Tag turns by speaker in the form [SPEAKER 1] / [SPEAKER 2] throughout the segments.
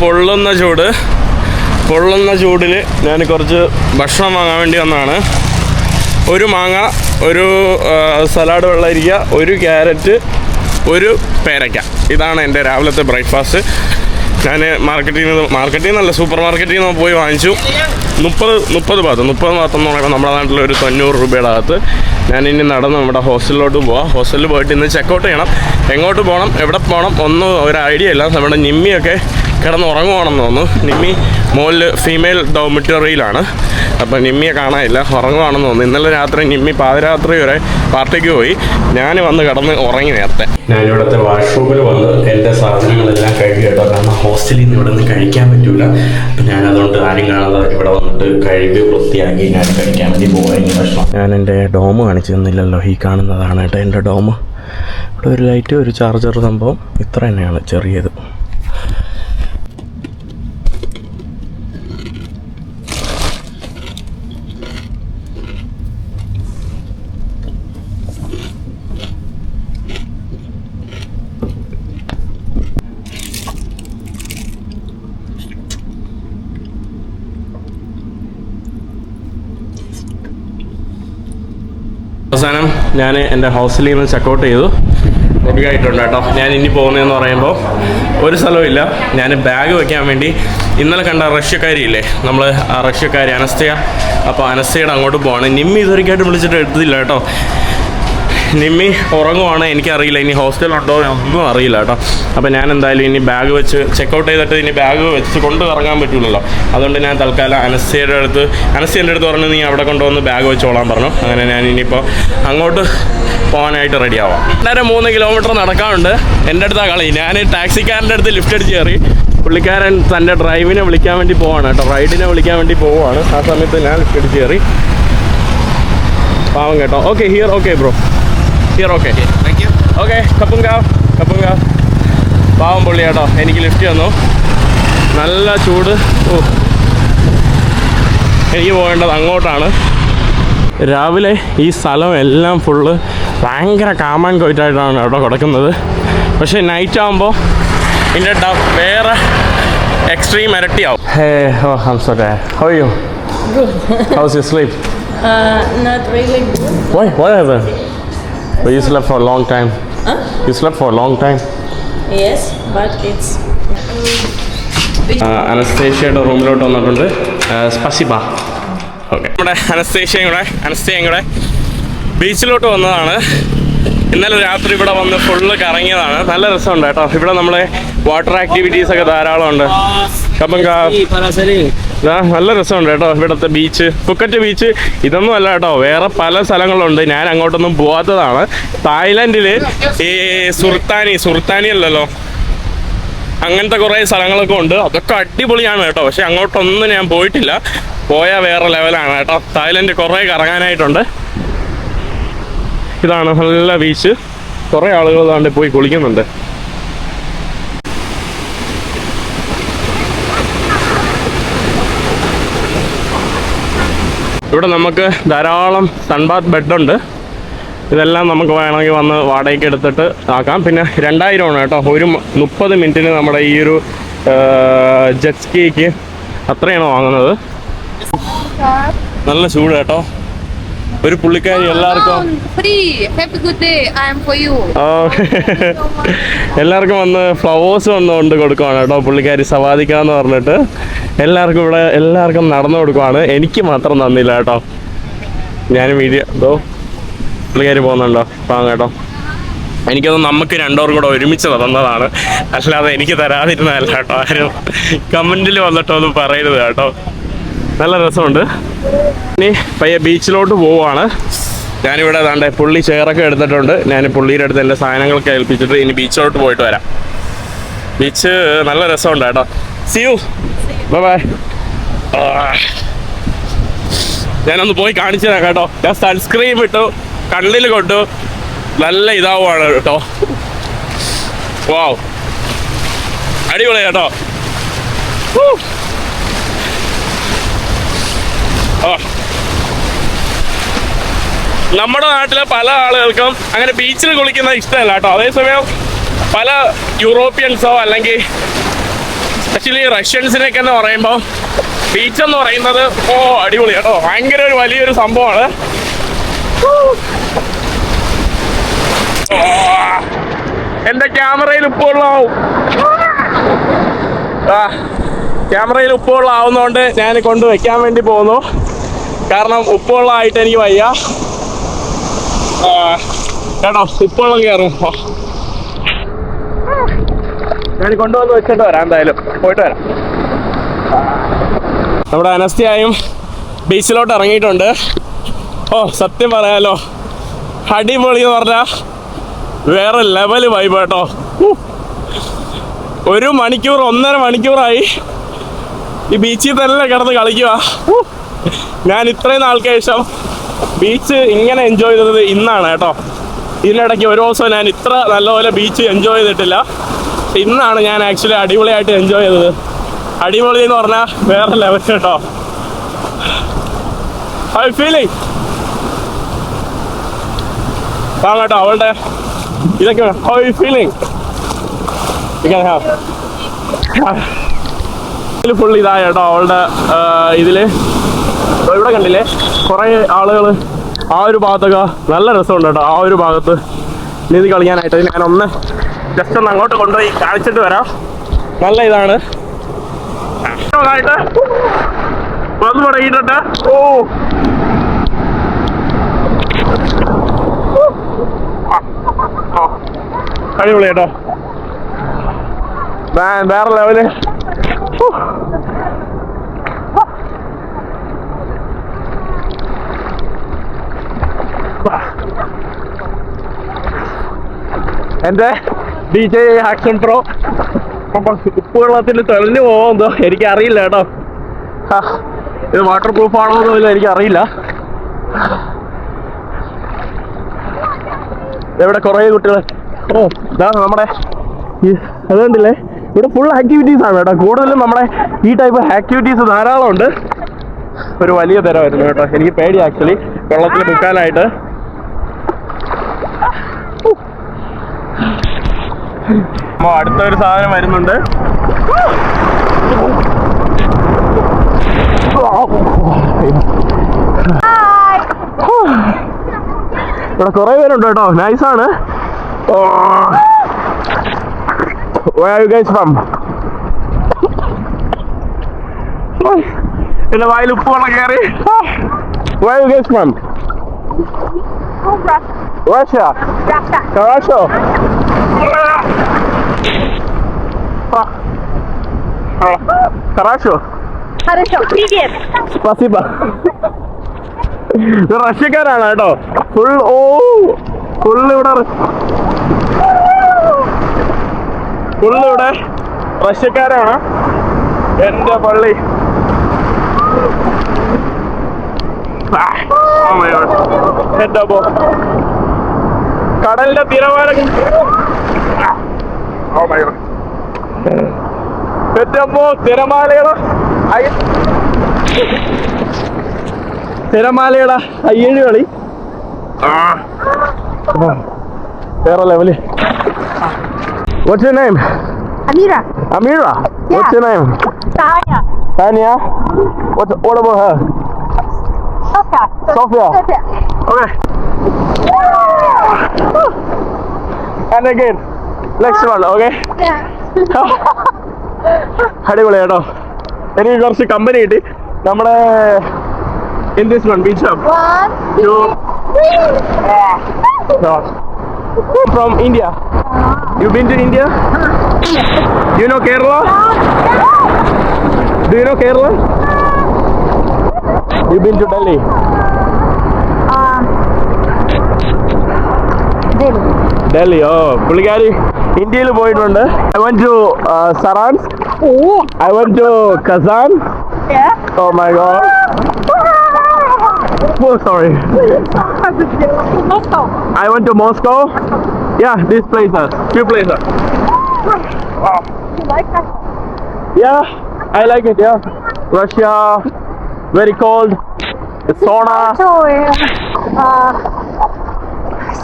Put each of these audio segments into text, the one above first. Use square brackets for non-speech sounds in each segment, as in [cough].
[SPEAKER 1] പൊള്ളുന്ന ചൂട്. പൊള്ളുന്ന ചൂടിൽ ഞാൻ കുറച്ച് ഭക്ഷണം വാങ്ങാൻ വേണ്ടി വന്നതാണ്. ഒരു മാങ്ങ ഒരു സലാഡ് വെള്ളരിക്ക ഒരു ക്യാരറ്റ് ഒരു പേരയ്ക്ക ഇതാണ് എന്റെ രാവിലത്തെ ബ്രേക്ക്ഫാസ്റ്റ്. ഞാൻ മാർക്കറ്റിൽ നിന്ന് മാർക്കറ്റിൽ നിന്നല്ല സൂപ്പർ മാർക്കറ്റിൽ നിന്ന് പോയി വാങ്ങിച്ചു. മുപ്പത് മുപ്പത് ഭാഗത്ത് മുപ്പത് ഭാഗത്ത് എന്ന് പറയുമ്പോൾ നമ്മുടെ നാട്ടിൽ ഒരു തൊണ്ണൂറ് രൂപയുടെ അകത്ത്. ഞാൻ ഇനി നടന്ന് നമ്മുടെ ഹോസ്റ്റലിലോട്ട് പോവാം. ഹോസ്റ്റലിൽ പോയിട്ട് ഇന്ന് ചെക്കൗട്ട് ചെയ്യണം. എങ്ങോട്ട് പോകണം എവിടെ പോകണം ഒന്നും ഒരു ഐഡിയ ഇല്ല. നമ്മുടെ നിമ്മിയൊക്കെ കിടന്ന് ഉറങ്ങുവാണെന്ന് തോന്നുന്നു. നിമ്മി മുകളിൽ ഫീമെയിൽ ഡോമിറ്ററിയിലാണ് അപ്പോൾ നിമ്മിയെ കാണാനില്ല ഉറങ്ങുവാണെന്ന് തോന്നുന്നു. ഇന്നലെ രാത്രി നിമ്മി പാതിരാത്രി വരെ പാർട്ടിക്ക് പോയി. ഞാൻ വന്ന് കിടന്ന് ഉറങ്ങി നേരത്തെ. ഞാൻ ഇവിടുത്തെ വാഷ്റൂമിൽ വന്ന് എന്റെ സാധനങ്ങളെല്ലാം കഴുകി കേട്ടോ കാരണം ഹോസ്റ്റലിൽ നിന്ന് ഇവിടെ നിന്ന് കഴിക്കാൻ പറ്റൂല. അപ്പം ഞാൻ അതുകൊണ്ട് ആരും കാണാതെ ഇവിടെ വന്നിട്ട് കഴുകി വൃത്തിയാക്കി ഞാൻ കഴിക്കാൻ വേണ്ടി പോകാൻ ഭക്ഷണം. ഞാൻ എന്റെ ഡോം കാണിച്ചു തന്നില്ലല്ലോ. ഈ കാണുന്നതാണ് കേട്ടോ എന്റെ ഡോം ഇവിടെ ഒരു ലൈറ്റ് ഒരു ചാർജർ സംഭവം. ഇത്ര തന്നെയാണ് ചെറിയത് അവസാനം ഞാൻ എന്റെ ഹൗസിൽ നിന്ന് ചെക്കൗട്ട് ചെയ്തു. റെഡി ആയിട്ടുണ്ട് കേട്ടോ. ഞാൻ ഇനി പോകുന്നതെന്ന് പറയുമ്പോൾ ഒരു സ്ഥലമില്ല ഞാൻ ബാഗ് വയ്ക്കാൻ വേണ്ടി ഇന്നലെ കണ്ട റഷ്യക്കാരിയില്ലേ? നമ്മൾ ആ റഷ്യക്കാരി അനസ്തയ. അപ്പോൾ അനസ്തയുടെ അങ്ങോട്ട് പോവാണ്. നിമ്മി ഇതുവരെയായിട്ട് വിളിച്ചിട്ട് എടുത്തില്ല കേട്ടോ. നിമ്മി ഉറങ്ങുവാണ്. എനിക്കറിയില്ല ഇനി ഹോസ്റ്റലുണ്ടോ ഒന്നും അറിയില്ല കേട്ടോ. അപ്പോൾ ഞാൻ എന്തായാലും ഇനി ബാഗ് വെച്ച് ചെക്കൗട്ട് ചെയ്തിട്ട് ഇനി ബാഗ് വെച്ച് കൊണ്ട് ഇറങ്ങാൻ പറ്റില്ലല്ലോ അതുകൊണ്ട് ഞാൻ തൽക്കാലം അനസ്യയുടെ അടുത്ത് അനസ്യന്റെ അടുത്ത് പറഞ്ഞു നീ അവിടെ കൊണ്ടുവന്ന് ബാഗ് വെച്ചോളാൻ പറഞ്ഞു. അങ്ങനെ ഞാൻ ഇനിയിപ്പോൾ അങ്ങോട്ട് പോകാനായിട്ട് റെഡി ആവാം. രണ്ടര മൂന്ന് കിലോമീറ്റർ നടക്കാറുണ്ട് എന്റെ അടുത്താണ് കളി. ഞാൻ ടാക്സിക്കാരന്റെ അടുത്ത് ലിഫ്റ്റ് അടിച്ച് കയറി. പുള്ളിക്കാരൻ തന്റെ ഡ്രൈവിനെ വിളിക്കാൻ വേണ്ടി പോവാണ് കേട്ടോ. റൈഡിനെ വിളിക്കാൻ വേണ്ടി പോവാണ്. ആ സമയത്ത് ഞാൻ ലിഫ്റ്റ് അടിച്ച് കയറി. പാവം കേട്ടോ. Okay here okay bro here okay
[SPEAKER 2] Thank you.
[SPEAKER 1] Okay കപ്പുങ്കാവ് കപ്പുങ്കാവ് പാവം പുള്ളി കേട്ടോ. എനിക്ക് ലിഫ്റ്റ് തന്നു നല്ല ചൂട്. ഓ. എനിക്ക് പോകേണ്ടത് അങ്ങോട്ടാണ്. രാവിലെ ഈ സ്ഥലം എല്ലാം ഫുള്ള് ഭയങ്കര കാമാൻ കോയിറ്റായിട്ടാണ് അവിടെ കിടക്കുന്നത്. പക്ഷേ നൈറ്റ് ആകുമ്പോൾ ഇതിന്റെ ഡ വേറെ extreme ഇരട്ടിയാവും. Hey oh hmm so how you how's you sleep
[SPEAKER 3] Uh, not really good.
[SPEAKER 1] Why? But you slept for a long time.
[SPEAKER 3] Huh?
[SPEAKER 1] You slept for a long time.
[SPEAKER 3] Yes, but it's.
[SPEAKER 1] അനസ്തേഷ്യയുടെ റൂമിലോട്ട് വന്നിട്ടുണ്ട് സ്പസിബ okay നമ്മുടെ അനസ്തേഷ്യയും കൂടെ അനസ്തേയും കൂടെ ബീച്ചിലോട്ട് വന്നതാണ് ഇന്നലെ രാത്രി ഇവിടെ വന്ന് ഫുള്ള് കറങ്ങിയതാണ് നല്ല രസമുണ്ട് കേട്ടോ ഇവിടെ നമ്മളെ വാട്ടർ ആക്ടിവിറ്റീസ് ഒക്കെ ധാരാളം ഉണ്ട് അപ്പം ആ, നല്ല രസമുണ്ട് കേട്ടോ ഇവിടുത്തെ ബീച്ച് പുക്കറ്റ് ബീച്ച് ഇതൊന്നും അല്ല കേട്ടോ വേറെ പല സ്ഥലങ്ങളുണ്ട്. ഞാൻ അങ്ങോട്ടൊന്നും പോവാത്തതാണ്. തായ്ലൻഡിൽ ഈ സുർത്താനി സുർത്താനി അല്ലല്ലോ. അങ്ങനത്തെ കുറേ സ്ഥലങ്ങളൊക്കെ ഉണ്ട്. അതൊക്കെ അടിപൊളിയാണ് കേട്ടോ. പക്ഷെ അങ്ങോട്ടൊന്നും ഞാൻ പോയിട്ടില്ല. പോയാൽ വേറെ ലെവലാണ് കേട്ടോ. തായ്ലൻഡ് കുറേ കറങ്ങാനായിട്ടുണ്ട്. ഇതാണ് നല്ല ബീച്ച് കുറേ ആളുകൾ താണ്ട് പോയി കുളിക്കുന്നുണ്ട്. ഇവിടെ നമുക്ക് ധാരാളം സൺബാത്ത് ബെഡുണ്ട് ഇതെല്ലാം നമുക്ക് വേണമെങ്കിൽ വന്ന് വാടകയ്ക്ക് എടുത്തിട്ട് ആക്കാം. പിന്നെ രണ്ടായിരമാണ് കേട്ടോ. ഒരു മുപ്പത് മിനിറ്റിന് നമ്മുടെ ഈ ഒരു ജെറ്റ് സ്കീക്ക് അത്രയാണ് വാങ്ങുന്നത്. നല്ല ചൂട് കേട്ടോ. ഒരു പുള്ളിക്കാരി എല്ലാവർക്കും എല്ലാവർക്കും വന്ന് ഫ്ലവേഴ്സ് വന്ന് കൊണ്ട് കൊടുക്കുവാണ് കേട്ടോ പുള്ളിക്കാരി സവാദിക്കാന്ന് പറഞ്ഞിട്ട്. എല്ലാവർക്കും ഇവിടെ എല്ലാവർക്കും നടന്നു കൊടുക്കുവാണ്. എനിക്ക് മാത്രം തന്നില്ല കേട്ടോ. ഞാൻ വീഡിയോ ഇതോ പുള്ളിക്കാരി പോകുന്നുണ്ടോ? പാവം കേട്ടോ. എനിക്കത് നമുക്ക് രണ്ടോർ കൂടെ ഒരുമിച്ച് തന്നതാണ് അല്ലാതെ എനിക്ക് തരാതിരുന്നതല്ല കേട്ടോ. ആരും കമന്റിൽ വന്നിട്ടൊന്നും പറയരുത് കേട്ടോ. നല്ല രസമുണ്ട്. ഇനി പയ്യെ ബീച്ചിലോട്ട് പോവുകയാണ് ഞാനിവിടെ ദാണ്ടെ പുള്ളി ചെയറൊക്കെ എടുത്തിട്ടുണ്ട്. ഞാൻ പുള്ളിയുടെ അടുത്ത് എന്റെ സാധനങ്ങളൊക്കെ ഏൽപ്പിച്ചിട്ട് ഇനി ബീച്ചിലോട്ട് പോയിട്ട് വരാം. ബീച്ച് നല്ല രസമുണ്ട് കേട്ടോ. സിയു ബൈ ബൈ ഞാനൊന്ന് പോയി കാണിച്ചു തരാം കേട്ടോ. ഞാൻ സൺസ്ക്രീൻ ഇട്ടു കണ്ണിൽ കൊണ്ടു നല്ല ഇതാവുകയാണ് കേട്ടോ. വാവ് അടിപൊളി കേട്ടോ Woo. ആ. നമ്മുടെ നാട്ടിലെ പല ആളുകൾക്കും അങ്ങനെ ബീച്ചിൽ കുളിക്കുന്ന ഇഷ്ടമല്ല കേട്ടോ. അതേസമയം പല യൂറോപ്യൻസോ അല്ലെങ്കിൽ സ്പെഷ്യലി റഷ്യൻസിനൊക്കെ എന്ന് പറയുമ്പോൾ ബീച്ച് എന്ന് പറയുന്നത് ഓ അടിപൊളി കേട്ടോ. ഭയങ്കര ഒരു വലിയൊരു സംഭവമാണ്. എന്റെ ക്യാമറയിൽ ഉപ്പുള്ളാവും ആ ക്യാമറയിൽ ഉപ്പുവെള്ളം ആവുന്നതുകൊണ്ട് ഞാൻ കൊണ്ട് വെക്കാൻ വേണ്ടി പോകുന്നു. കാരണം ഉപ്പുവെള്ളമായിട്ട് എനിക്ക് വയ്യ. കേട്ടോ ഉപ്പുവെള്ളം കയറും ഞാൻ കൊണ്ടുവന്ന് വെച്ചിട്ട് വരാം എന്തായാലും. പോയിട്ട് വരാം. നമ്മുടെ അനസ്തിയായും ബീച്ചിലോട്ട് ഇറങ്ങിയിട്ടുണ്ട്. ഓ സത്യം പറയാലോ. അടിപൊളി എന്ന് പറഞ്ഞാ വേറെ ലെവൽ വൈബ് കേട്ടോ ഒരു മണിക്കൂർ ഒന്നര മണിക്കൂറായി ഈ ബീച്ചിൽ തന്നെ കിടന്ന് കളിക്കുക ഞാൻ ഇത്രയും നാൾക്ക് ശേഷം ബീച്ച് ഇങ്ങനെ എൻജോയ് ചെയ്തത് ഇന്നാണ് കേട്ടോ. ഇതിനിടയ്ക്ക് ഒരു ദിവസം ഞാൻ ഇത്ര നല്ലപോലെ ബീച്ച് എൻജോയ് ചെയ്തിട്ടില്ല. ഇന്നാണ് ഞാൻ ആക്ച്വലി അടിപൊളിയായിട്ട് എൻജോയ് ചെയ്തത്. അടിപൊളി എന്ന് പറഞ്ഞാൽ വേറെ ലെവൽ കേട്ടോ. ഐ ഫീലിംഗ് ആ കേട്ടോ അവളുടെ ഇതൊക്കെ ഐ ഫീലിംഗ് ഫുൾ ഇതായ കേട്ടോ അവളുടെ ഇതിൽ. ഇവിടെ കണ്ടില്ലേ? കുറേ ആളുകൾ ആ ഒരു ഭാഗത്തൊക്കെ നല്ല രസമുണ്ട് കേട്ടോ ആ ഒരു ഭാഗത്ത് നീതി കളിക്കാനായിട്ട്. ഞാൻ ഒന്ന് ജസ്റ്റ് ഒന്ന് അങ്ങോട്ട് കൊണ്ടുപോയി കാണിച്ചിട്ട് വരാം. നല്ല ഇതാണ്. ആയിട്ട് വന്ന് തുടങ്ങിയിട്ടുണ്ട് ഓ. അടിപൊളി കേട്ടോ. വേറെ ലെവൽ എന്റെ ഡി ജെ ആക്ഷൻ പ്രോ ഉപ്പ് വെള്ളത്തിൽ തെളിഞ്ഞു എനിക്ക് എനിക്കറിയില്ല കേട്ടോ. ഇത് വാട്ടർ പ്രൂഫ് ആണോ എന്നൊന്നും എനിക്കറിയില്ല. ഇവിടെ കുറേ കുട്ടികൾ ഓ ഇതാ നമ്മുടെ അതുകൊണ്ടില്ലേ ഇവിടെ ഫുൾ ആക്ടിവിറ്റീസ് ആണ് കേട്ടോ. കൂടുതലും നമ്മുടെ ഈ ടൈപ്പ് ആക്ടിവിറ്റീസ് ധാരാളം ഉണ്ട് ഒരു വലിയ തരമായിരുന്നു കേട്ടോ. എനിക്ക് പേടി ആക്ച്വലി വെള്ളത്തിൽ മുക്കാനായിട്ട്. അമ്മോ, അടുത്തൊരു സാധനം വരുന്നുണ്ട്. ഇവിടെ കുറെ പേരുണ്ട് കേട്ടോ. നൈസാണ് എന്റെ വായിൽ ഉപ്പ് വെള്ളം കയറി ഫ്രം. Russia. Хорошо.
[SPEAKER 4] Хорошо, привет.
[SPEAKER 1] Спасибо. [laughs] ഇത് റഷ്യക്കാരാണ് കേട്ടോ ഫുൾ ഓ ഫുൾ ഇവിടെ ഫുൾ ഇവിടെ റഷ്യക്കാരാണ് എന്റെ പള്ളി ആ, oh my God. എന്റെ അപ്പോ കടലിന്റെ തിരമാല തിരമാലയുടെ അയ്യഴി കളി വേറെ level What's your name?
[SPEAKER 4] Amira.
[SPEAKER 1] Amira. What's your name?
[SPEAKER 4] Tanya.
[SPEAKER 1] Tanya. What's what about her?
[SPEAKER 4] Sofia.
[SPEAKER 1] Sophia.
[SPEAKER 4] Sofia.
[SPEAKER 1] Okay. And again. Next one okay അടിപൊളി കേട്ടോ. എനിക്ക് കുറച്ച് കമ്പനി കിട്ടി. നമ്മുടെ in this
[SPEAKER 4] one
[SPEAKER 1] beach. From India you been to India you know Kerala do you know Kerala you been
[SPEAKER 4] to Delhi
[SPEAKER 1] Delhi oh പുള്ളിക്കാരി. ഇന്ത്യയിൽ പോയിട്ടുണ്ട് I one two Saransk
[SPEAKER 4] Oh.
[SPEAKER 1] I one two Kazan
[SPEAKER 4] Yeah.
[SPEAKER 1] Oh my god Oh, sorry.
[SPEAKER 4] Moscow.
[SPEAKER 1] I went to Moscow. Yeah, these places. Few places.
[SPEAKER 4] You like that?
[SPEAKER 1] Yeah, I like it. Yeah, Russia, very cold. It's sauna.
[SPEAKER 4] So, uh,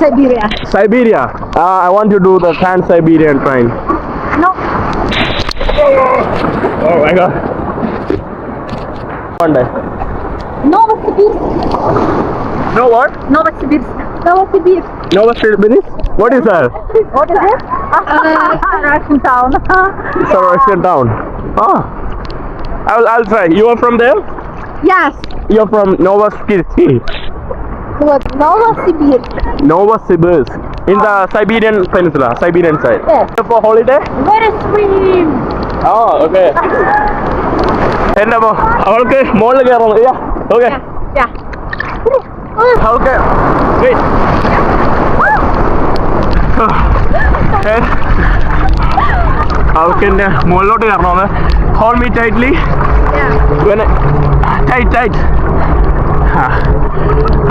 [SPEAKER 4] Siberia.
[SPEAKER 1] Siberia. Uh, I want to do the Trans-Siberian train.
[SPEAKER 4] No.
[SPEAKER 1] Oh my god. One day.
[SPEAKER 4] Novosibirsk.
[SPEAKER 1] No what?
[SPEAKER 4] Novosibirsk. Novosibirsk.
[SPEAKER 1] Novosibirsk? What is that?
[SPEAKER 4] what is it? Uh, Russian town.
[SPEAKER 1] it's a Russian town. Ah. I'll, I'll try. You are from there?
[SPEAKER 4] Yes.
[SPEAKER 1] You're from Novosibirsk.
[SPEAKER 4] was Novosibirsk.
[SPEAKER 1] Novosibirsk. In the Siberian Peninsula, Siberian side.
[SPEAKER 4] Yes.
[SPEAKER 1] For holiday?
[SPEAKER 4] Let us
[SPEAKER 1] swim. Oh, okay. എന്റെ അവൾക്ക് മുകളിൽ കയറണം okay അവൾക്ക് അവൾക്ക് എന്റെ മുകളിലോട്ട് കയറണമെന്ന് hold me
[SPEAKER 4] tightly
[SPEAKER 1] tight tight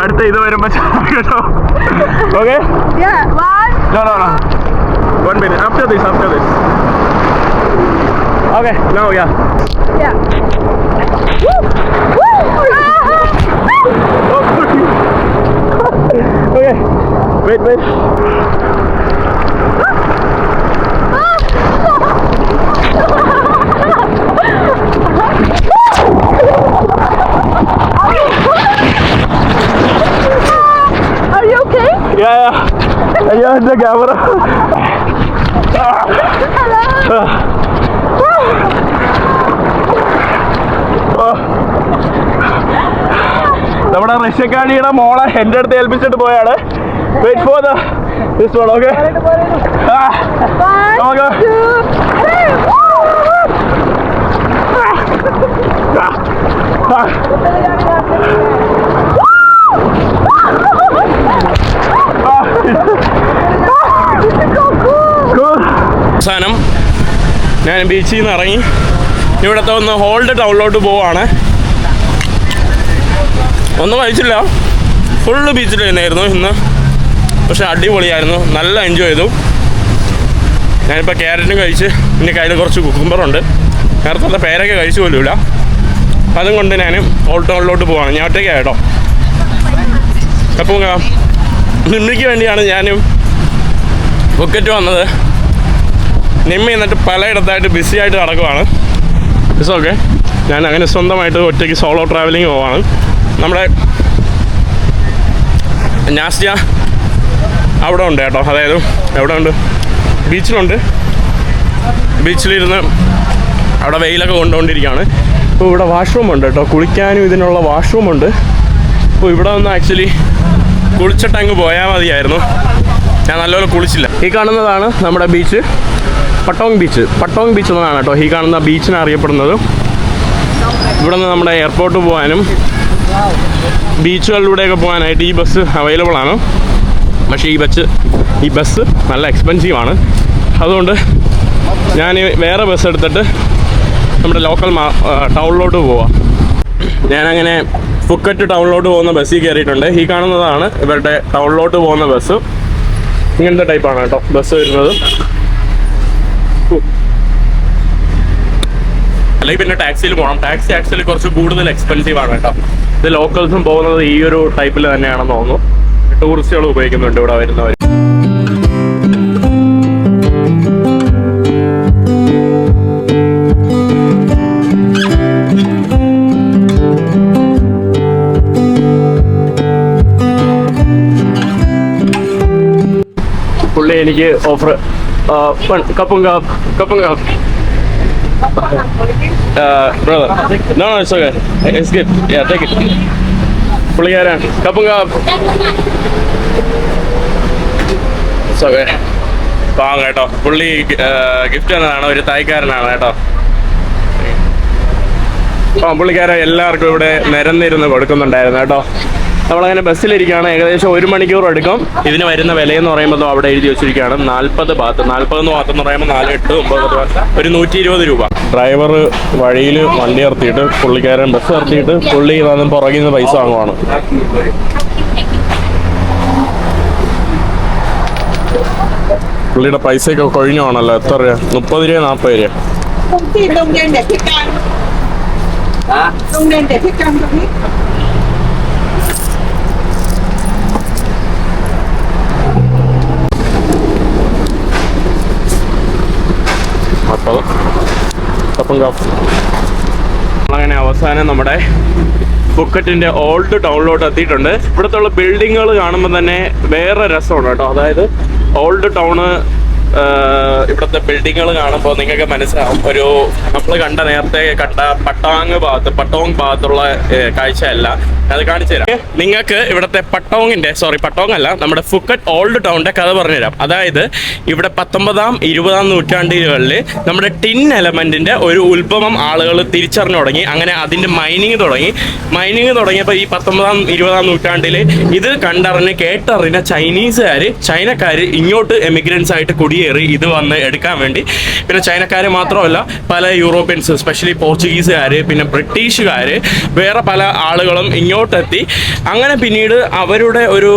[SPEAKER 1] അടുത്ത ഇത് വരുമ്പോ കേട്ടോ okay
[SPEAKER 4] Yeah. One.
[SPEAKER 1] No, no, no. One minute. After this, after this. Okay, now, yeah.
[SPEAKER 4] Yeah.
[SPEAKER 1] okay. Wait, wait. Yeah, the camera. നമ്മുടെ റഷ്യക്കാരിയുടെ മോളെ എന്റെ അടുത്ത് ഏൽപ്പിച്ചിട്ട് പോയാണ്. Wait for this
[SPEAKER 4] one
[SPEAKER 1] okay
[SPEAKER 4] നമുക്ക് three.
[SPEAKER 1] അവസാനം ഞാൻ ബീച്ചിൽ നിന്ന് ഇറങ്ങി. ഇവിടുത്തെ ഒന്ന് ഹോൾഡ് ടൗണിലോട്ട് പോവാണ്. ഒന്നും കഴിച്ചില്ല. ഫുള്ള് ബീച്ചിൽ തന്നെയായിരുന്നു ഇന്ന്. പക്ഷെ അടിപൊളിയായിരുന്നു. നല്ല എൻജോയ് ചെയ്തു. ഞാനിപ്പോൾ ക്യാരറ്റും കഴിച്ച് പിന്നെ കയ്യിൽ കുറച്ച് കുക്കുംബറുണ്ട് നേരത്തെ പേരൊക്കെ കഴിച്ചു പോലുമില്ല. അതും കൊണ്ട് ഞാൻ ഓൾ ടൗണിലോട്ട് പോവാണ്. ഞാൻ ഒറ്റയ്ക്കാണ് കേട്ടോ. നിമ്മിക്ക് വേണ്ടിയാണ് ഞാനും ബുക്കറ്റ് വന്നത്. നിമ്മ എന്നിട്ട് പലയിടത്തായിട്ട് ബിസി ആയിട്ട് നടക്കുവാണ്. ഇറ്റ്സ് ഓക്കെ ഞാൻ അങ്ങനെ സ്വന്തമായിട്ട് ഒറ്റയ്ക്ക് സോളോ ട്രാവലിംഗ് പോവാണ്. നമ്മുടെ നാസ്റ്റിയ അവിടെ ഉണ്ട് കേട്ടോ. അതായത് എവിടെ ഉണ്ട്? ബീച്ചിലുണ്ട്. ബീച്ചിലിരുന്ന് അവിടെ വെയിലൊക്കെ കൊണ്ടുകൊണ്ടിരിക്കുകയാണ്. ഇപ്പോൾ ഇവിടെ വാഷ്റൂം ഉണ്ട് കേട്ടോ. കുളിക്കാനും ഇതിനുള്ള വാഷ്റൂം ഉണ്ട്. അപ്പോൾ ഇവിടെ നിന്ന് ആക്ച്വലി കുളിച്ചിട്ട് അങ്ങ് പോയാൽ മതിയായിരുന്നു. ഞാൻ നല്ലപോലെ കുളിച്ചില്ല. ഈ കാണുന്നതാണ് നമ്മുടെ beach. Patong beach. Patong beach എന്നാണ് കേട്ടോ ഈ കാണുന്ന ബീച്ചിനെ അറിയപ്പെടുന്നത്. ഇവിടെ നിന്ന് നമ്മുടെ എയർപോർട്ട് പോകാനും ബീച്ചുകളിലൂടെയൊക്കെ പോകാനായിട്ട് ഈ ബസ് അവൈലബിൾ ആണ്. പക്ഷേ ഈ ബസ് ഈ ബസ് നല്ല എക്സ്പെൻസീവ് ആണ്. അതുകൊണ്ട് ഞാൻ വേറെ ബസ് എടുത്തിട്ട് നമ്മുടെ ലോക്കൽ ടൗണിലോട്ട് പോവാം. ഞാനങ്ങനെ ഫുക്കറ്റ് ടൗണിലോട്ട് പോകുന്ന ബസ്സിൽ കയറിയിട്ടുണ്ട്. ഈ കാണുന്നതാണ് ഇവരുടെ ടൗണിലോട്ട് പോകുന്ന ബസ്. ഇങ്ങനത്തെ ടൈപ്പാണ് കേട്ടോ ബസ് വരുന്നത്. അല്ലെങ്കിൽ പിന്നെ ടാക്സിയിൽ പോകണം ടാക്സി ആക്ച്വലി കുറച്ച് കൂടുതൽ എക്സ്പെൻസീവ് ആണ് കേട്ടോ. ഇത് ലോക്കൽസും പോകുന്നത് ഈ ഒരു ടൈപ്പിൽ തന്നെയാണെന്ന് തോന്നുന്നു. ടൂറിസ്റ്റുകൾ ഉപയോഗിക്കുന്നുണ്ട് ഇവിടെ വരുന്നവർ എനിക്ക് ഓഫർ കപ്പും കാപ്പ് കപ്പും കാപ്പ് brother no no it's it's it's good yeah take it it. പുള്ളിക്കാരൻ കപ്പും കാപ്പ് ഇറ്റ്സ് ഓക്കെ പാവം കേട്ടോ. പുള്ളി ഗിഫ്റ്റ് തന്നതാണ്. ഒരു തായ്ക്കാരനാണ് കേട്ടോ. ആ പുള്ളിക്കാരൻ എല്ലാവർക്കും ഇവിടെ നിരന്നിരുന്ന് കൊടുക്കുന്നുണ്ടായിരുന്നു കേട്ടോ. നമ്മളങ്ങനെ ബസ്സിലിരിക്കുകയാണ്. ഏകദേശം ഒരു മണിക്കൂർ എടുക്കും. ഇതിന് വരുന്ന വിലയെന്ന് പറയുമ്പോൾ അവിടെ എഴുതി വെച്ചിരിക്കുകയാണ്. നാൽപ്പത് ഭാഗത്ത് നാൽപ്പത് ഭാഗത്ത് എന്ന് പറയുമ്പോൾ നാല് എട്ട് ഒമ്പത് രൂപ ഒരു നൂറ്റി ഇരുപത് രൂപ. ഡ്രൈവർ വഴിയിൽ വണ്ടി നിർത്തിയിട്ട് പുള്ളിക്കാരൻ ബസ് നിർത്തിയിട്ട് പുള്ളി അതിന് പുറകിൽ നിന്ന് പൈസ വാങ്ങുവാണ്. പുള്ളിയുടെ പൈസയൊക്കെ കൊഴിഞ്ഞാണല്ലോ എത്ര രൂപ? മുപ്പത് രൂപ നാൽപ്പത് രൂപ
[SPEAKER 2] công ty đông đen để đông trong hết
[SPEAKER 1] കപ്പും അങ്ങനെ അവസാനം നമ്മുടെ ബുക്കറ്റിന്റെ ഓൾഡ് ടൗണിലോട്ട് എത്തിയിട്ടുണ്ട്. ഇവിടുത്തെ ബിൽഡിങ്ങുകൾ കാണുമ്പോൾ തന്നെ വേറെ രസമാണ് കേട്ടോ. അതായത് ഓൾഡ് ടൗണ് ഇവിടുത്തെ ബിൽഡിങ്ങുകൾ കാണുമ്പോൾ നിങ്ങൾക്ക് മനസ്സിലാവും. ഒരു നമ്മൾ കണ്ട നേരത്തെ കണ്ട പട്ടാങ് ഭാഗത്ത് പട്ടോങ് ഭാഗത്തുള്ള കാഴ്ചയല്ല. അത് കാണിച്ചു തരാം. നിങ്ങൾക്ക് ഇവിടുത്തെ പട്ടോങ്ങിന്റെ സോറി പട്ടോങ് അല്ല നമ്മുടെ ഫുക്കറ്റ് ഓൾഡ് ടൗണിന്റെ കഥ പറഞ്ഞുതരാം അതായത് ഇവിടെ പത്തൊമ്പതാം ഇരുപതാം നൂറ്റാണ്ടുകളിൽ നമ്മുടെ ടിൻ എലമെന്റിന്റെ ഒരു ഉത്ഭവം ആളുകൾ തിരിച്ചറിഞ്ഞു തുടങ്ങി. അങ്ങനെ അതിന്റെ മൈനിങ് തുടങ്ങി. മൈനിങ് തുടങ്ങിയപ്പോൾ ഈ പത്തൊമ്പതാം ഇരുപതാം നൂറ്റാണ്ടിൽ ഇത് കണ്ടറിഞ്ഞ് കേട്ടറിഞ്ഞ ചൈനീസുകാർ ചൈനക്കാർ ഇങ്ങോട്ട് എമിഗ്രൻസ് ആയിട്ട് കുടിയേറി ഇത് വന്ന് എടുക്കാൻ വേണ്ടി. പിന്നെ ചൈനക്കാർ മാത്രമല്ല പല യൂറോപ്യൻസ് സ്പെഷ്യലി പോർച്ചുഗീസുകാർ പിന്നെ ബ്രിട്ടീഷുകാർ വേറെ പല ആളുകളും ഇങ്ങോട്ടെത്തി. അങ്ങനെ പിന്നീട് അവരുടെ ഒരു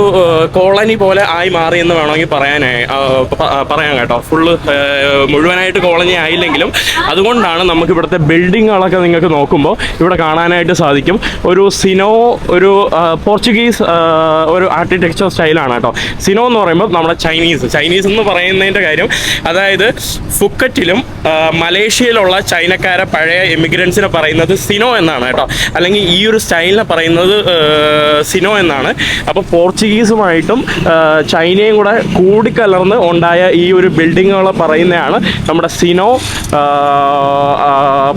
[SPEAKER 1] കോളനി പോലെ ആയി മാറി എന്ന് വേണമെങ്കിൽ പറയാനായി പറയാം കേട്ടോ. ഫുള്ള് മുഴുവനായിട്ട് കോളനി ആയില്ലെങ്കിലും അതുകൊണ്ടാണ് നമുക്ക് ഇവിടുത്തെ ബിൽഡിങ്ങുകളൊക്കെ നിങ്ങൾക്ക് നോക്കുമ്പോൾ ഇവിടെ കാണാനായിട്ട് സാധിക്കും. ഒരു സിനോ ഒരു പോർച്ചുഗീസ് ഒരു ആർക്കിടെക്ചർ സ്റ്റൈലാണ് കേട്ടോ. സിനോ എന്ന് പറയുമ്പോൾ നമ്മുടെ ചൈനീസ്. ചൈനീസ് എന്ന് പറയുന്നതിന്റെ കാര്യം. അതായത് ഫുക്കറ്റിലും മലേഷ്യയിലുള്ള ചൈനക്കാരെ പഴയ എമിഗ്രൻസിനെ പറയുന്നത് സിനോ എന്നാണ് കേട്ടോ. അല്ലെങ്കിൽ ഈ ഒരു സ്റ്റൈലിനെ പറയുന്നത് സിനോ എന്നാണ്. അപ്പോൾ പോർച്ചുഗീസുമായിട്ടും ചൈനയും കൂടെ കൂടിക്കലർന്ന് ഉണ്ടായ ഈ ഒരു ബിൽഡിങ്ങുകൾ പറയുന്നതാണ് നമ്മുടെ സിനോ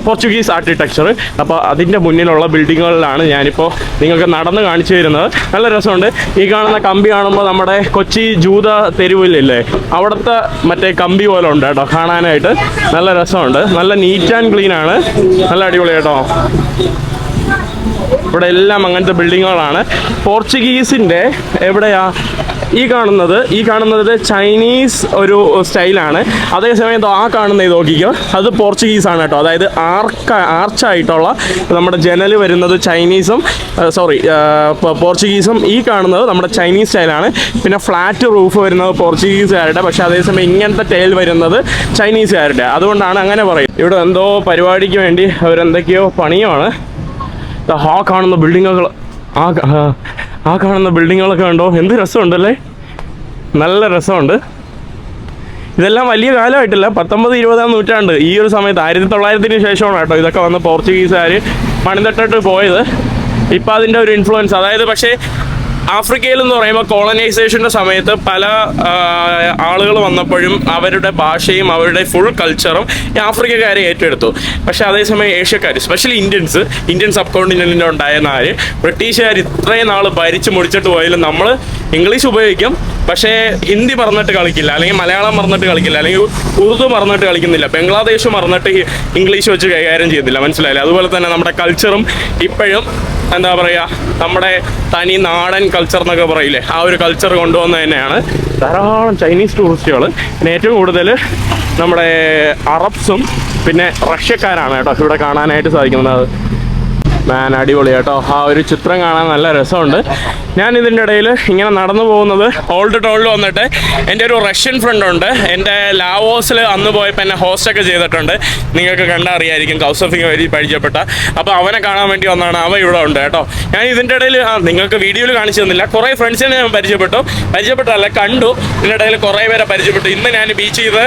[SPEAKER 1] പോർച്ചുഗീസ് ആർക്കിടെക്ചർ അപ്പോൾ അതിന്റെ മുന്നിലുള്ള ബിൽഡിങ്ങുകളിലാണ് ഞാനിപ്പോൾ നിങ്ങൾക്ക് നടന്ന് കാണിച്ചു തരുന്നത്. നല്ല രസമുണ്ട്. ഈ കാണുന്ന കമ്പി കാണുമ്പോൾ നമ്മുടെ കൊച്ചി ജൂത തെരുവില്ലേ അവിടുത്തെ മറ്റേ കമ്പി പോലെ ഉണ്ട് കേട്ടോ കാണാനായിട്ട്. നല്ല രസമുണ്ട്. നല്ല നീറ്റ് ആൻഡ് ക്ലീൻ ആണ്. നല്ല അടിപൊളി കേട്ടോ. ഇവിടെ എല്ലാം അങ്ങനത്തെ ബിൽഡിങ്ങുകളാണ് പോർച്ചുഗീസിന്റെ എവിടെയാ? ഈ കാണുന്നത് ഈ കാണുന്നത് ചൈനീസ് ഒരു സ്റ്റൈലാണ്. അതേസമയം ആ കാണുന്ന ഇത് നോക്കിക്കോ. അത് പോർച്ചുഗീസ് ആണ് കേട്ടോ. അതായത് ആർക്ക ആർച്ചായിട്ടുള്ള നമ്മുടെ ജനൽ വരുന്നത് ചൈനീസും സോറി പോർച്ചുഗീസും ഈ കാണുന്നത് നമ്മുടെ ചൈനീസ് സ്റ്റൈലാണ്. പിന്നെ ഫ്ലാറ്റ് റൂഫ് വരുന്നത് പോർച്ചുഗീസുകാരുടെ പക്ഷെ അതേസമയം ഇങ്ങനത്തെ ടൈൽ വരുന്നത് ചൈനീസുകാരുടെ. അതുകൊണ്ടാണ് അങ്ങനെ പറയും ഇവിടെ എന്തോ പരിപാടിക്ക് വേണ്ടി അവരെന്തൊക്കെയോ പണിയുമാണ് ആ കാണുന്ന ബിൽഡിങ്ങുകൾ ആ ആ- കാണുന്ന ബിൽഡിങ്ങുകളൊക്കെ ഉണ്ടോ എന്ത് രസമുണ്ടല്ലേ? നല്ല രസമുണ്ട്. ഇതെല്ലാം വലിയ കാലമായിട്ടില്ല. പത്തൊമ്പത് ഇരുപതാം നൂറ്റാണ്ട്. ഈ ഒരു സമയത്ത് ആയിരത്തി തൊള്ളായിരത്തിന് ശേഷമാണ് കേട്ടോ ഇതൊക്കെ വന്ന് പോർച്ചുഗീസുകാർ പണിതട്ടിട്ട് പോയത്. ഇപ്പം അതിന്റെ ഒരു ഇൻഫ്ലുവൻസ് അതായത് പക്ഷേ ആഫ്രിക്കയിൽ എന്ന് പറയുമ്പോൾ കോളനൈസേഷന്റെ സമയത്ത് പല ആളുകൾ വന്നപ്പോഴും അവരുടെ ഭാഷയും അവരുടെ ഫുൾ കൾച്ചറും ഈ ആഫ്രിക്കക്കാരെ ഏറ്റെടുത്തു. പക്ഷെ അതേസമയം ഏഷ്യക്കാർ സ്പെഷ്യലി ഇന്ത്യൻസ് ഇന്ത്യൻ സബ് കോണ്ടിനെന്റിന്റെ ഉണ്ടായ നാല് ബ്രിട്ടീഷുകാർ ഇത്രയും നാൾ ഭരിച്ചു മുടിച്ചിട്ട് പോയാലും നമ്മൾ ഇംഗ്ലീഷ് ഉപയോഗിക്കും പക്ഷേ ഹിന്ദി മറന്നിട്ട് കളിക്കില്ല. അല്ലെങ്കിൽ മലയാളം മറന്നിട്ട് കളിക്കില്ല. അല്ലെങ്കിൽ ഉറുദു മറന്നിട്ട് കളിക്കുന്നില്ല. ബംഗ്ലാദേശ് മറന്നിട്ട് ഇംഗ്ലീഷ് വെച്ച് കൈകാര്യം ചെയ്യുന്നില്ല. മനസ്സിലായില്ലേ? അതുപോലെ തന്നെ നമ്മുടെ കൾച്ചറും ഇപ്പോഴും എന്താ പറയുക നമ്മുടെ തനി നാടൻ കൾച്ചർ എന്നൊക്കെ പറയില്ലേ? ആ ഒരു കൾച്ചർ കൊണ്ടുവന്നത് തന്നെയാണ്. ധാരാളം ചൈനീസ് ടൂറിസ്റ്റുകൾ പിന്നെ ഏറ്റവും കൂടുതൽ നമ്മുടെ അറബ്സും പിന്നെ റഷ്യക്കാരാണ് കേട്ടോ ഇവിടെ കാണാനായിട്ട് സാധിക്കുന്നത്. മാൻ അടിപൊളി കേട്ടോ. ആ ഒരു ചിത്രം കാണാൻ നല്ല രസമുണ്ട്. ഞാൻ ഇതിന്റെ ഇടയിൽ ഇങ്ങനെ നടന്നു പോകുന്നത് ഓൾഡ് ടൗണിൽ വന്നിട്ട്. എന്റെ ഒരു റഷ്യൻ ഫ്രണ്ട് ഉണ്ട്. എന്റെ ലാവോസിൽ അന്ന് പോയപ്പോൾ എന്നെ ഹോസ്റ്റൊക്കെ ചെയ്തിട്ടുണ്ട്. നിങ്ങൾക്ക് കണ്ടറിയായിരിക്കും കൗസഫിങ് വഴി പരിചയപ്പെട്ട. അപ്പോൾ അവനെ കാണാൻ വേണ്ടി വന്നാണ് അവ ഇവിടെ ഉണ്ട് കേട്ടോ. ഞാൻ ഇതിന്റെ ഇടയിൽ നിങ്ങൾക്ക് വീഡിയോയിൽ കാണിച്ചു തന്നില്ല. കുറേ ഫ്രണ്ട്സിനെ ഞാൻ പരിചയപ്പെട്ടു. പരിചയപ്പെട്ടല്ല കണ്ടു. ഇതിന്റെ ഇടയിൽ കുറേ പേരെ പരിചയപ്പെട്ടു. ഇന്ന് ഞാൻ ബീച്ച് ചെയ്ത്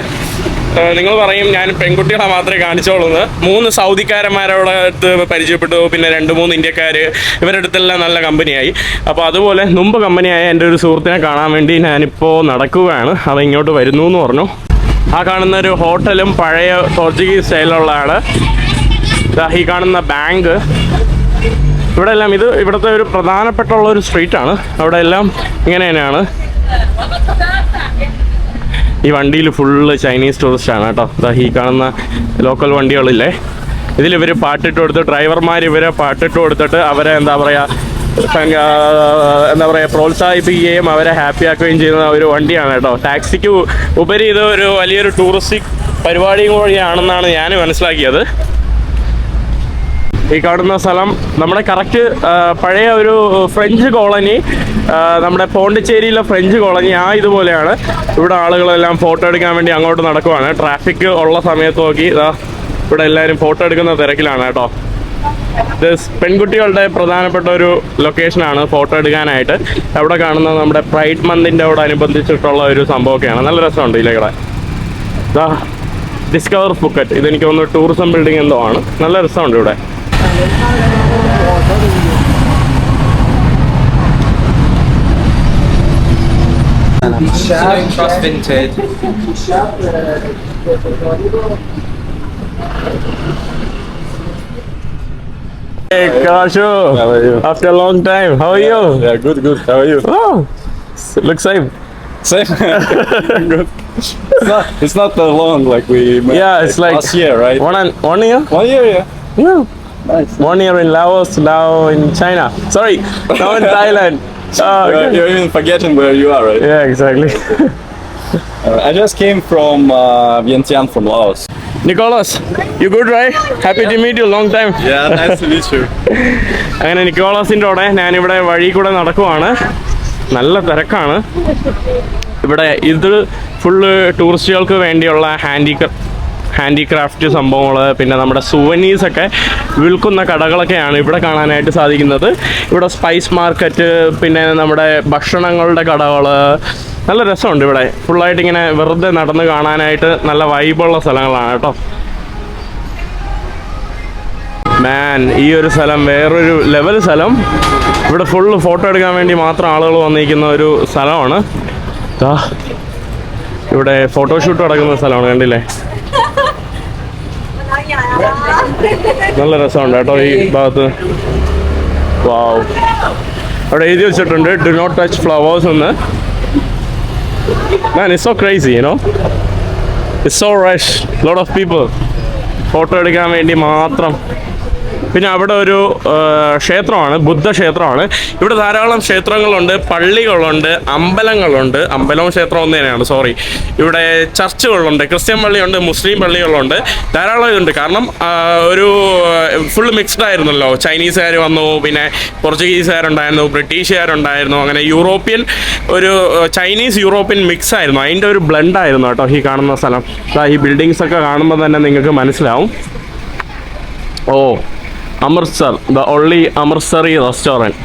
[SPEAKER 1] നിങ്ങൾ പറയും ഞാൻ പെൺകുട്ടികളെ മാത്രമേ കാണിച്ചോളൂന്ന്. മൂന്ന് സൗദിക്കാരന്മാരോട് അടുത്ത് പരിചയപ്പെട്ടു. പിന്നെ രണ്ട് മൂന്ന് ഇന്ത്യക്കാർ ഇവരുടെ അടുത്തെല്ലാം നല്ല കമ്പനിയായി. അപ്പോൾ അതുപോലെ മുമ്പ് കമ്പനിയായ എന്റെ ഒരു സുഹൃത്തിനെ കാണാൻ വേണ്ടി ഞാനിപ്പോൾ നടക്കുകയാണ്. അവൻ ഇങ്ങോട്ട് വരുന്നു എന്ന് പറഞ്ഞു. ആ കാണുന്ന ഒരു ഹോട്ടലും പഴയ പോർച്ചുഗീസ് സ്റ്റൈലുള്ളതാണ് ഈ കാണുന്ന ബാങ്ക്. ഇവിടെ എല്ലാം ഇത് ഇവിടുത്തെ ഒരു പ്രധാനപ്പെട്ടുള്ള ഒരു സ്ട്രീറ്റാണ്. അവിടെ എല്ലാം ഇങ്ങനെ തന്നെയാണ് ഈ വണ്ടിയിൽ ഫുള്ള് ചൈനീസ് ടൂറിസ്റ്റ് ആണ് കേട്ടോ. ഇതാ ഈ കാണുന്ന ലോക്കൽ വണ്ടികളില്ലേ. ഇതിൽ ഇവർ പാട്ടിട്ട് കൊടുത്ത് ഡ്രൈവർമാർ ഇവരെ പാട്ടിട്ട് കൊടുത്തിട്ട് അവരെ എന്താ പറയുക എന്താ പറയുക പ്രോത്സാഹിപ്പിക്കുകയും അവരെ ഹാപ്പി ആക്കുകയും ചെയ്യുന്ന ഒരു വണ്ടിയാണ് കേട്ടോ. ടാക്സിക്ക് ഉപരി ഇത് ഒരു വലിയൊരു ടൂറിസ്റ്റിക് പരിപാടിയും കൂടിയാണെന്നാണ് ഞാൻ മനസ്സിലാക്കിയത്. ഈ കാണുന്ന സ്ഥലം നമ്മുടെ കറക്റ്റ് പഴയ ഒരു ഫ്രഞ്ച് കോളനി നമ്മുടെ പോണ്ടിച്ചേരിയിലെ ഫ്രഞ്ച് കോളനി ആ ഇതുപോലെയാണ്. ഇവിടെ ആളുകളെല്ലാം ഫോട്ടോ എടുക്കാൻ വേണ്ടി അങ്ങോട്ട് നടക്കുവാണ്. ട്രാഫിക് ഉള്ള സമയത്ത് നോക്കി ഇതാ ഇവിടെ എല്ലാവരും ഫോട്ടോ എടുക്കുന്ന തിരക്കിലാണ് കേട്ടോ. ഇത് പെൺകുട്ടികളുടെ പ്രധാനപ്പെട്ട ഒരു ലൊക്കേഷനാണ് ഫോട്ടോ എടുക്കാനായിട്ട്. അവിടെ കാണുന്നത് നമ്മുടെ പ്രൈഡ് മന്തിന്റെ അവിടെ അനുബന്ധിച്ചിട്ടുള്ള ഒരു സംഭവമൊക്കെയാണ്. നല്ല രസമുണ്ട് ഇല്ലേ ഇതാ ഡിസ്കവർ ഫുക്കറ്റ്. ഇതെനിക്ക് തോന്നുന്നു ടൂറിസം ബിൽഡിംഗ് എന്തോ ആണ്. നല്ല രസമുണ്ട് ഇവിടെ.
[SPEAKER 5] Trust Vintage.
[SPEAKER 1] Hey, Kashu.
[SPEAKER 5] How are you?
[SPEAKER 1] After a long time, how are you?
[SPEAKER 5] Yeah, good, good. How are you?
[SPEAKER 1] Oh, looks same.
[SPEAKER 5] Same. [laughs] good. It's not, it's not that long like we met
[SPEAKER 1] Yeah, it's like
[SPEAKER 5] last year, right?
[SPEAKER 1] One and one year.
[SPEAKER 5] One year, yeah.
[SPEAKER 1] Yeah.
[SPEAKER 5] Nice.
[SPEAKER 1] One year in Laos, now in China. Sorry, now in [laughs] Thailand. Oh,
[SPEAKER 5] You're,
[SPEAKER 1] okay.
[SPEAKER 5] you're even forgetting where you are, right?
[SPEAKER 1] Yeah, exactly.
[SPEAKER 5] Uh, I just came from uh, Vientiane from Laos.
[SPEAKER 1] Nicholas, you good, right? Happy to meet you. Long time.
[SPEAKER 5] Yeah, nice to meet you.
[SPEAKER 1] അങ്ങനെ നിക്കോളാസിന്റെ കൂടെ ഞാനിവിടെ വഴി കൂടെ നടക്കുവാണ് നല്ല തിരക്കാണ് ഇവിടെ ഇത് ഫുള്ള് ടൂറിസ്റ്റുകൾക്ക് വേണ്ടിയുള്ള ഹാൻഡിക്ര ഹാൻഡിക്രാഫ്റ്റ് സംഭവങ്ങൾ പിന്നെ നമ്മുടെ സുവനീസൊക്കെ വിൽക്കുന്ന കടകളൊക്കെയാണ് ഇവിടെ കാണാനായിട്ട് സാധിക്കുന്നത്. ഇവിടെ സ്പൈസ് മാർക്കറ്റ് പിന്നെ നമ്മുടെ ഭക്ഷണങ്ങളുടെ കടകൾ നല്ല രസമുണ്ട് ഇവിടെ. ഫുള്ളായിട്ട് ഇങ്ങനെ വെറുതെ നടന്ന് കാണാനായിട്ട് നല്ല വൈബുള്ള സ്ഥലങ്ങളാണ് കേട്ടോ. മാൻ ഈ ഒരു സ്ഥലം വേറൊരു ലെവൽ സ്ഥലം. ഇവിടെ ഫുള്ള് ഫോട്ടോ എടുക്കാൻ വേണ്ടി മാത്രം ആളുകൾ വന്നിരിക്കുന്ന ഒരു സ്ഥലമാണ്. ഇവിടെ ഫോട്ടോഷൂട്ട് നടക്കുന്ന സ്ഥലമാണ് കണ്ടില്ലേ? നല്ല രസമുണ്ട് കേട്ടോ ഈ ഭാഗത്ത്. വാവ്. അവിടെ എഴുതി വെച്ചിട്ടുണ്ട് ഡു നോട്ട് ടച്ച് ഫ്ലവേഴ്സ് എന്ന്. Man it's so crazy you know it's so rush lot of people photo എടുക്കാൻ വേണ്ടി മാത്രം. പിന്നെ അവിടെ ഒരു ക്ഷേത്രമാണ് ബുദ്ധ ക്ഷേത്രമാണ് ഇവിടെ ധാരാളം ക്ഷേത്രങ്ങളുണ്ട് പള്ളികളുണ്ട് അമ്പലങ്ങളുണ്ട്. അമ്പലവും ക്ഷേത്രവും തന്നെയാണ് സോറി ഇവിടെ ചർച്ചുകളുണ്ട് ക്രിസ്ത്യൻ പള്ളിയുണ്ട് മുസ്ലിം പള്ളികളുണ്ട് ധാരാളം ഇതുണ്ട്. കാരണം ഒരു ഫുൾ മിക്സ്ഡ് ആയിരുന്നല്ലോ. ചൈനീസുകാർ വന്നു പിന്നെ പോർച്ചുഗീസുകാരുണ്ടായിരുന്നു ബ്രിട്ടീഷുകാരുണ്ടായിരുന്നു അങ്ങനെ യൂറോപ്യൻ ഒരു ചൈനീസ് യൂറോപ്യൻ മിക്സ് ആയിരുന്നു. അതിന്റെ ഒരു ബ്ലെൻഡ് ആയിരുന്നു കേട്ടോ ഈ കാണുന്ന സ്ഥലം. ഈ ബിൽഡിങ്സ് ഒക്കെ കാണുമ്പോൾ തന്നെ നിങ്ങൾക്ക് മനസ്സിലാവും. ഓ. Amritsar the only Amritsari restaurant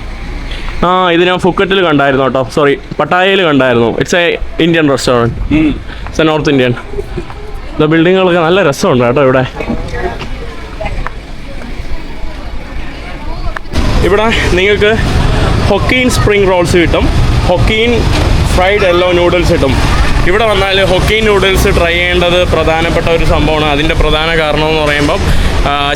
[SPEAKER 1] ആ ഇത് ഞാൻ ഫുക്കറ്റിൽ കണ്ടായിരുന്നു കേട്ടോ. സോറി പട്ടായയിൽ കണ്ടായിരുന്നു. It's a Indian restaurant it's a north Indian the ബിൽഡിങ്ങുകളൊക്കെ നല്ല രസമുണ്ട് കേട്ടോ ഇവിടെ. ഇവിടെ നിങ്ങൾക്ക് ഹൊക്കീൻ സ്പ്രിംഗ് റോൾസ് കിട്ടും. ഹൊക്കീൻ ഫ്രൈഡ് യെല്ലോ നൂഡിൽസ് കിട്ടും. ഇവിടെ വന്നാൽ ഹോക്കി നൂഡിൽസ് ട്രൈ ചെയ്യേണ്ടത് പ്രധാനപ്പെട്ട ഒരു സംഭവമാണ്. അതിന്റെ പ്രധാന കാരണം എന്ന് പറയുമ്പം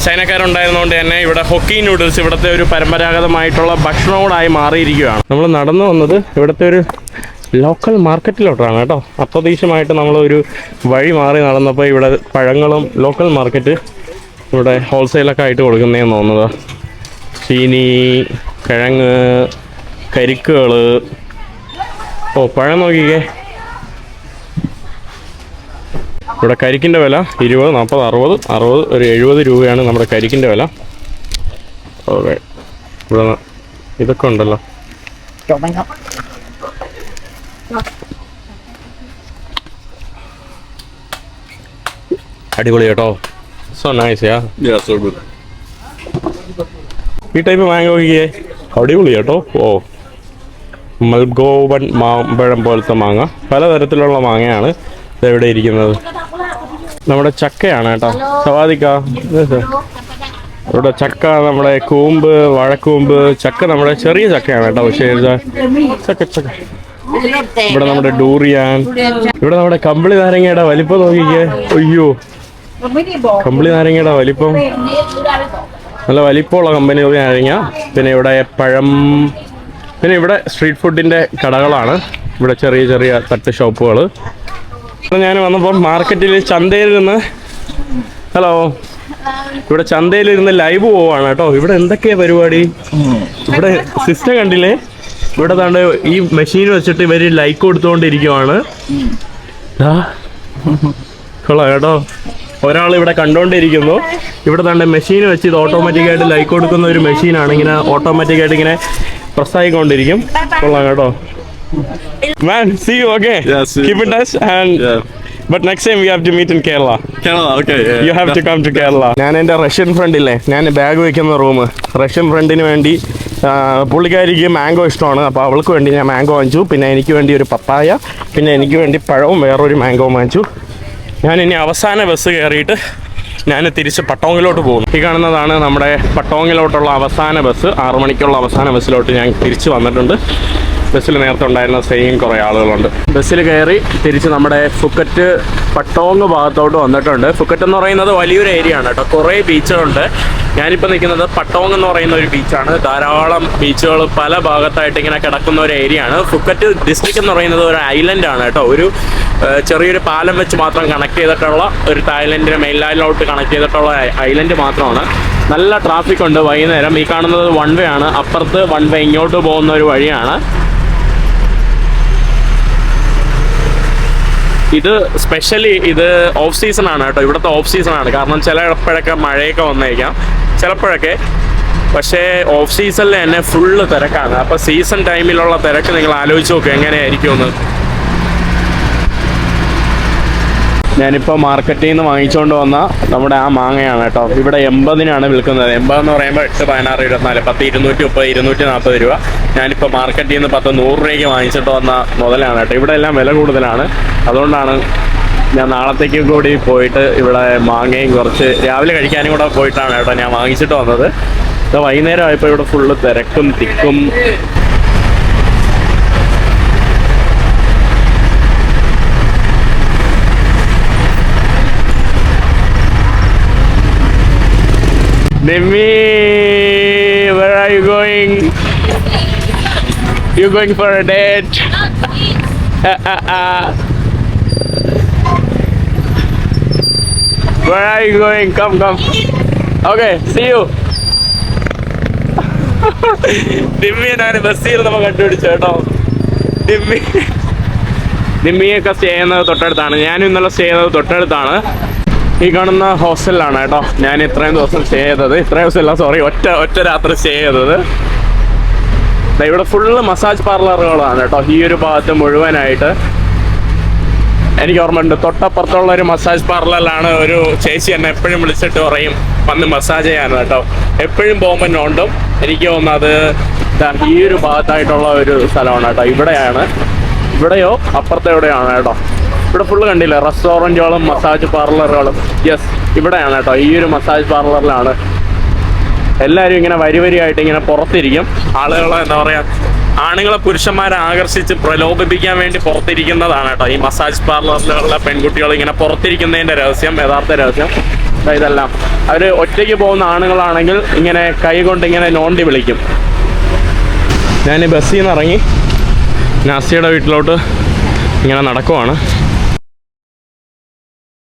[SPEAKER 1] ചൈനക്കാരുണ്ടായിരുന്നതുകൊണ്ട് തന്നെ ഇവിടെ ഹോക്കി നൂഡിൽസ് ഇവിടുത്തെ ഒരു പരമ്പരാഗതമായിട്ടുള്ള ഭക്ഷണവോടായി മാറിയിരിക്കുകയാണ്. നമ്മൾ നടന്നു വന്നത് ഇവിടുത്തെ ഒരു ലോക്കൽ മാർക്കറ്റിലോട്ടാണ് കേട്ടോ. അപ്രതീക്ഷമായിട്ട് നമ്മളൊരു വഴി മാറി നടന്നപ്പോൾ ഇവിടെ പഴങ്ങളും ലോക്കൽ മാർക്കറ്റ് ഇവിടെ ഹോൾസെയിലൊക്കെ ആയിട്ട് കൊടുക്കുന്നതെന്ന് തോന്നുന്നത്. ചീനി കിഴങ്ങ് കരിക്കുകൾ ഓ പഴം നോക്കിക്കേ. ഇവിടെ കരിക്കിന്റെ വില ഇരുപത് നാൽപ്പത് അറുപത് അറുപത് ഒരു എഴുപത് രൂപയാണ് നമ്മുടെ കരിക്കിന്റെ വില. ഓക്കെ. ഇവിടെ ഇതൊക്കെ ഉണ്ടല്ലോ. അടിപൊളി കേട്ടോ. സോ നൈസ് യാ ഈ ടൈപ്പ് നോക്കിയേ അടിപൊളി കേട്ടോ. ഓ മൽഗോവൻ മാമ്പഴം പോലത്തെ മാങ്ങ. പലതരത്തിലുള്ള മാങ്ങയാണ് ഇതെവിടെ ഇരിക്കുന്നത്. നമ്മുടെ ചക്കയാണ് കേട്ടോ. സവാദിക്ക. ഇവിടെ ചക്ക നമ്മുടെ കൂമ്പ് വാഴക്കൂമ്പ് ചക്ക നമ്മുടെ ചെറിയ ചക്കയാണ് കേട്ടോ. പക്ഷേ ചക്ക ചക്ക. ഇവിടെ നമ്മുടെ ഡൂറിയാൻ. ഇവിടെ നമ്മുടെ കമ്പിളി നാരങ്ങയുടെ വലിപ്പം നോക്കിക്കേ. അയ്യോ. കമ്പിളി നാരങ്ങയുടെ വലിപ്പം. നല്ല വലിപ്പമുള്ള കമ്പനി നാരങ്ങ. പിന്നെ ഇവിടെ പഴം. പിന്നെ ഇവിടെ സ്ട്രീറ്റ് ഫുഡിന്റെ കടകളാണ്. ഇവിടെ ചെറിയ ചെറിയ തട്ട് ഷോപ്പുകൾ ഞാൻ വന്നപ്പോൾ മാർക്കറ്റിൽ ചന്തയിൽ നിന്ന് ഹലോ ഇവിടെ ചന്തയിൽ ഇരുന്ന് ലൈവ് പോവാണ് കേട്ടോ. ഇവിടെ എന്തൊക്കെയാ പരിപാടി? ഇവിടെ സിസ്റ്റം കണ്ടില്ലേ? ഇവിടെ താണ്ട് ഈ മെഷീൻ വെച്ചിട്ട് ഇവർ ലൈക്ക് കൊടുത്തുകൊണ്ടിരിക്കുവാണ് കേട്ടോ. ഒരാൾ ഇവിടെ കണ്ടോണ്ടിരിക്കുന്നു. ഇവിടെ തന്നെ മെഷീൻ വെച്ച് ഇത് ഓട്ടോമാറ്റിക്കായിട്ട് ലൈക്ക് കൊടുക്കുന്ന ഒരു മെഷീനാണ് ഇങ്ങനെ ഓട്ടോമാറ്റിക്കായിട്ട് ഇങ്ങനെ പ്രസ് ആയിക്കൊണ്ടിരിക്കും കൊള്ളാം കേട്ടോ. Man see you again.
[SPEAKER 5] Yeah, see Keep
[SPEAKER 1] you. in touch and
[SPEAKER 5] Yeah.
[SPEAKER 1] But next time you have to meet in
[SPEAKER 5] Kerala okay. Yeah.
[SPEAKER 1] You have to come to Kerala ഞാൻ എന്റെ റഷ്യൻ ഫ്രണ്ടില്ലേ ഞാൻ bag വയ്ക്കുന്ന room Russian ഫ്രണ്ടിന് വേണ്ടി പുള്ളിക്കാരിക്ക് mango ഇഷ്ടമാണ് അപ്പോൾ അവൾക്ക് വേണ്ടി ഞാൻ മാംഗോ വാങ്ങിച്ചു പിന്നെ എനിക്ക് വേണ്ടി ഒരു പപ്പായ പിന്നെ എനിക്ക് വേണ്ടി പഴവും വേറൊരു മാംഗോ വാങ്ങിച്ചു ഞാൻ ഇനി അവസാന ബസ് കയറിയിട്ട് ഞാൻ തിരിച്ച് പട്ടോങ്ങിലോട്ട് പോകും ഈ കാണുന്നതാണ് നമ്മുടെ പട്ടോങ്ങിലോട്ടുള്ള അവസാന ബസ് ആറു മണിക്കുള്ള അവസാന ബസ്സിലോട്ട് ഞാൻ തിരിച്ച് വന്നിട്ടുണ്ട് ബസ്സിൽ നേരത്തെ ഉണ്ടായിരുന്ന സെയിം കുറേ ആളുകളുണ്ട്. ബസ്സിൽ കയറി തിരിച്ച് നമ്മുടെ ഫുക്കറ്റ് പട്ടോങ് ഭാഗത്തോട്ട് വന്നിട്ടുണ്ട്. ഫുക്കറ്റ് എന്ന് പറയുന്നത് വലിയൊരു ഏരിയ ആണ് കേട്ടോ. കുറേ ബീച്ചുകളുണ്ട്. ഞാനിപ്പോൾ നിൽക്കുന്നത് പട്ടോങ് എന്ന് പറയുന്ന ഒരു ബീച്ചാണ്. ധാരാളം ബീച്ചുകൾ പല ഭാഗത്തായിട്ട് ഇങ്ങനെ കിടക്കുന്ന ഒരു ഏരിയ ആണ്. ഫുക്കറ്റ് ഡിസ്ട്രിക്ട് എന്ന് പറയുന്നത് ഒരു ഐലൻഡ് ആണ് കേട്ടോ. ഒരു ചെറിയൊരു പാലം വെച്ച് മാത്രം കണക്ട് ചെയ്തിട്ടുള്ള ഒരു തായ്ലൻഡിനെ മെയിൻലാൻഡിലോട്ട് കണക്ട് ചെയ്തിട്ടുള്ള ഐലൻഡ് മാത്രമാണ്. നല്ല ട്രാഫിക് ഉണ്ട് വൈകുന്നേരം. ഈ കാണുന്നത് വൺ വേ ആണ്. അപ്പുറത്ത് വൺ വേ ഇങ്ങോട്ട് പോകുന്ന ഒരു വഴിയാണ്. ഇത് സ്പെഷ്യലി ഇത് ഓഫ് സീസൺ ആണ് കേട്ടോ. ഇവിടുത്തെ ഓഫ് സീസൺ ആണ്. കാരണം ചിലപ്പോഴൊക്കെ മഴയൊക്കെ വന്നേക്കാം. ചിലപ്പോഴൊക്കെ പക്ഷേ ഓഫ് സീസണിൽ തന്നെ ഫുള്ള് തിരക്കാണ്. അപ്പോൾ സീസൺ ടൈമിലുള്ള തിരക്ക് നിങ്ങൾ ആലോചിച്ച് നോക്കുക എങ്ങനെയായിരിക്കും എന്ന് ഞാനിപ്പോൾ മാർക്കറ്റിൽ നിന്ന് വാങ്ങിച്ചുകൊണ്ട് വന്ന നമ്മുടെ ആ മാങ്ങയാണ് കേട്ടോ. ഇവിടെ എൺപതിനാണ് വിൽക്കുന്നത്. എൺപത് എന്ന് പറയുമ്പോൾ എട്ട് പതിനാറ് ഇരുപത്തിനാല് പത്ത് ഇരുന്നൂറ്റി മുപ്പത് ഇരുന്നൂറ്റി നാൽപ്പത് രൂപ. ഞാനിപ്പോൾ മാർക്കറ്റിൽ നിന്ന് പത്ത് നൂറ് രൂപയ്ക്ക് വാങ്ങിച്ചിട്ട് വന്ന മുതലാണ് കേട്ടോ. ഇവിടെ എല്ലാം വില കൂടുതലാണ്. അതുകൊണ്ടാണ് ഞാൻ നാളത്തേക്കും കൂടി പോയിട്ട് ഇവിടെ മാങ്ങയും കുറച്ച് രാവിലെ കഴിക്കാനും കൂടെ പോയിട്ടാണ് കേട്ടോ ഞാൻ വാങ്ങിച്ചിട്ട് വന്നത്. വൈകുന്നേരം ആയപ്പോൾ ഇവിടെ ഫുള്ള് തിരക്കും തിക്കും Demi, where are you going? You going for a date? [laughs] where are you going? Come, come. Okay, see you. [laughs] ഡിമ്മിയെ ഞാൻ ബസ്സിൽ ഇരുന്നപ്പോൾ കണ്ടുപിടിച്ചു കേട്ടോ ഡിമ്മി ഡിമ്മിയൊക്കെ സ്റ്റേ ചെയ്യുന്നത് തൊട്ടടുത്താണ് ഞാനും ഇന്നലെ സ്റ്റേ ചെയ്തത് തൊട്ടടുത്താണ് ഈ കാണുന്ന ഹോസ്റ്റലിലാണ് കേട്ടോ ഞാൻ ഇത്രയും ദിവസം സ്റ്റേ ചെയ്തത്. ഇത്രയും അല്ല സോറി ഒറ്റ ഒറ്റ രാത്രി സ്റ്റേ ചെയ്തത്. ഇവിടെ ഫുള്ള് മസാജ് പാർലറുകളാണ് കേട്ടോ ഈ ഒരു ഭാഗത്ത് മുഴുവനായിട്ട്. എനിക്ക് ഓർമ്മയുണ്ട് തൊട്ടപ്പുറത്തുള്ള ഒരു മസാജ് പാർലറിലാണ് ഒരു ചേച്ചി എന്നെ എപ്പോഴും വിളിച്ചിട്ട് പറയും വന്ന് മസാജ് ചെയ്യാൻ കേട്ടോ. എപ്പോഴും പോകുമ്പോൾ നോണ്ടും എനിക്ക് തോന്നുന്നത് ഈ ഒരു ഭാഗത്തായിട്ടുള്ള ഒരു സ്ഥലമാണ് കേട്ടോ ഇവിടെയാണ്. ഇവിടെയോ? അപ്പുറത്തെ എവിടെയാണ് കേട്ടോ? ഇവിടെ ഫുള്ള് കണ്ടില്ല? റെസ്റ്റോറന്റുകളും മസാജ് പാർലറുകളും യെസ് ഇവിടെയാണ് കേട്ടോ. ഈ ഒരു മസാജ് പാർലറിലാണ് എല്ലാവരും ഇങ്ങനെ വരി വരിയായിട്ട് ഇങ്ങനെ പുറത്തിരിക്കും. ആളുകളെ എന്താ പറയുക ആണുങ്ങളെ പുരുഷന്മാരെ ആകർഷിച്ച് പ്രലോഭിപ്പിക്കാൻ വേണ്ടി പുറത്തിരിക്കുന്നതാണ് കേട്ടോ ഈ മസാജ് പാർലറിലുള്ള പെൺകുട്ടികൾ ഇങ്ങനെ പുറത്തിരിക്കുന്നതിന്റെ രഹസ്യം യഥാർത്ഥ രഹസ്യം. ഇതെല്ലാം. അവർ ഒറ്റയ്ക്ക് പോകുന്ന ആണുങ്ങളാണെങ്കിൽ ഇങ്ങനെ കൈ കൊണ്ട് ഇങ്ങനെ നോണ്ടി വിളിക്കും. ഞാൻ ബസ്സിൽ നിന്ന് ഇറങ്ങി നാസിയുടെ വീട്ടിലോട്ട് ഇങ്ങനെ നടക്കുവാണ്.